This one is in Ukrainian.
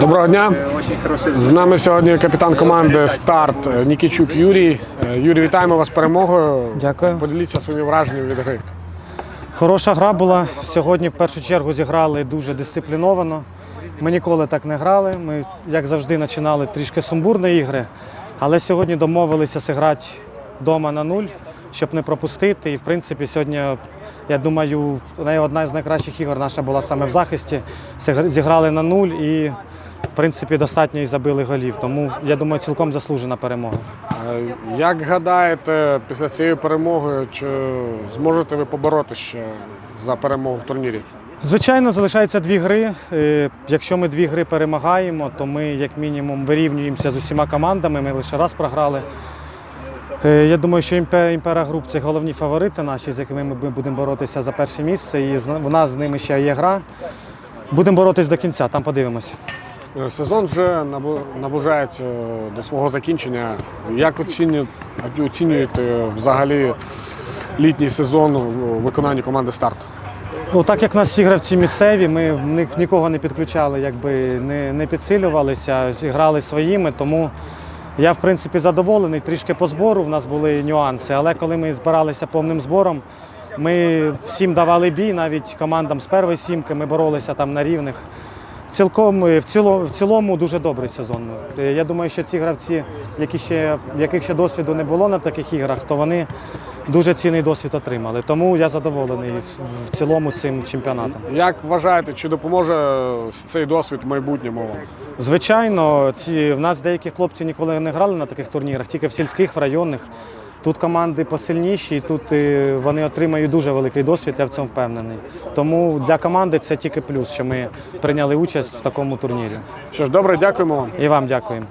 Доброго дня. З нами сьогодні капітан команди Старт Нікічук Юрій. Е, Юрій, вітаємо вас з перемогою. Дякую. Поділіться своїми враженнями від гри. Хороша гра була. Сьогодні в першу чергу зіграли дуже дисципліновано. Ми ніколи так не грали. Ми, як завжди, починали трішки сумбурні ігри, але сьогодні домовилися зіграти вдома на нуль, щоб не пропустити. І в принципі, сьогодні, я думаю, одна з найкращих ігор наша була саме в захисті. Зіграли на нуль і, в принципі, достатньо і забили голів. Тому я думаю, цілком заслужена перемога. Е, Як гадаєте, після цієї перемоги, чи зможете ви побороти ще за перемогу в турнірі? Звичайно, залишається дві гри. Е, Якщо ми дві гри перемагаємо, то ми як мінімум вирівнюємося з усіма командами. Ми лише раз програли. Е, Я думаю, що Імпера Груп це головні фаворити наші, з якими ми будемо боротися за перше місце. І в нас з ними ще є гра. Будемо боротись до кінця, там подивимося. Е, Сезон вже наближається до свого закінчення. Як оцінюєте, взагалі літній сезон у виконанні команди Старт? Ну, так як в нас всі гравці місцеві, ми нікого не підключали, якби не, не підсилювалися, грали своїми, тому я в принципі задоволений. Трішки по збору в нас були нюанси, але коли ми збиралися повним збором, ми всім давали бій, навіть командам з першої сімки ми боролися там на рівних. Цілком е, в цілому, в цілому дуже добрий сезон. Е, Я думаю, що ці гравці, які ще, яких ще досвіду не було на таких іграх, то вони дуже цінний досвід отримали. Тому я задоволений в- в цілому цим чемпіонатом. Як вважаєте, чи допоможе цей досвід в майбутньому вам? Звичайно, ці в нас деякі хлопці ніколи не грали на таких турнірах, тільки в сільських, в районних. Тут команди посильніші, і тут е, вони отримають дуже великий досвід, я в цьому впевнений. Тому для команди це тільки плюс, що ми прийняли участь в такому турнірі. Що ж, добре, дякуємо вам. І вам дякуємо.